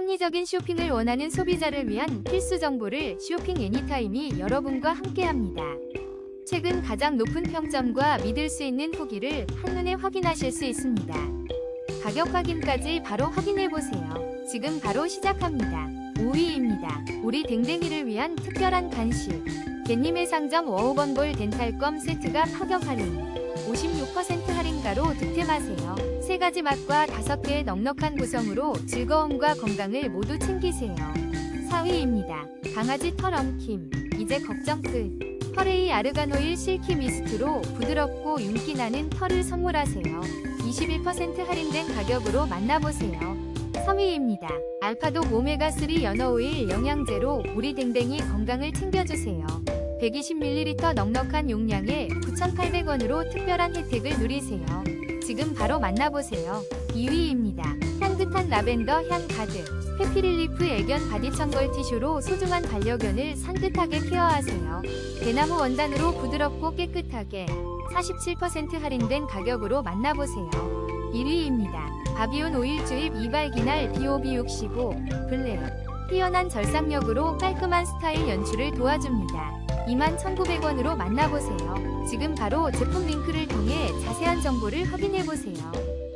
합리적인 쇼핑을 원하는 소비자를 위한 필수 정보를 쇼핑 애니타임이 여러분과 함께합니다. 최근 가장 높은 평점과 믿을 수 있는 후기를 한눈에 확인하실 수 있습니다. 가격 확인까지 바로 확인해 보세요. 지금 바로 시작합니다. 5위입니다. 우리 댕댕이를 위한 특별한 간식. 갯님의 상점 워우번볼 덴탈검 세트가 파격 할인. 56% 할인가로 득템하세요. 세 가지 맛과 다섯 개의 넉넉한 구성으로 즐거움과 건강을 모두 챙기세요. 4위입니다. 강아지 털 엉킴. 이제 걱정 끝. 털에이 아르가노일 실키 미스트로 부드럽고 윤기 나는 털을 선물하세요. 21% 할인된 가격으로 만나보세요. 3위입니다. 알파독 오메가3 연어오일 영양제로 우리 댕댕이 건강을 챙겨주세요. 120ml 넉넉한 용량에 9,800원으로 특별한 혜택을 누리세요. 지금 바로 만나보세요. 2위입니다. 향긋한 라벤더 향 가득. 해피릴리프 애견 바디 청걸 티슈로 소중한 반려견을 산뜻하게 케어하세요. 대나무 원단으로 부드럽고 깨끗하게 47% 할인된 가격으로 만나보세요. 1위입니다. 바비온 오일 주입 이발기날 BOB65 블랙. 뛰어난 절삭력으로 깔끔한 스타일 연출을 도와줍니다. 21,900원으로 만나보세요. 지금 바로 제품 링크를 통해 자세한 정보를 확인해보세요.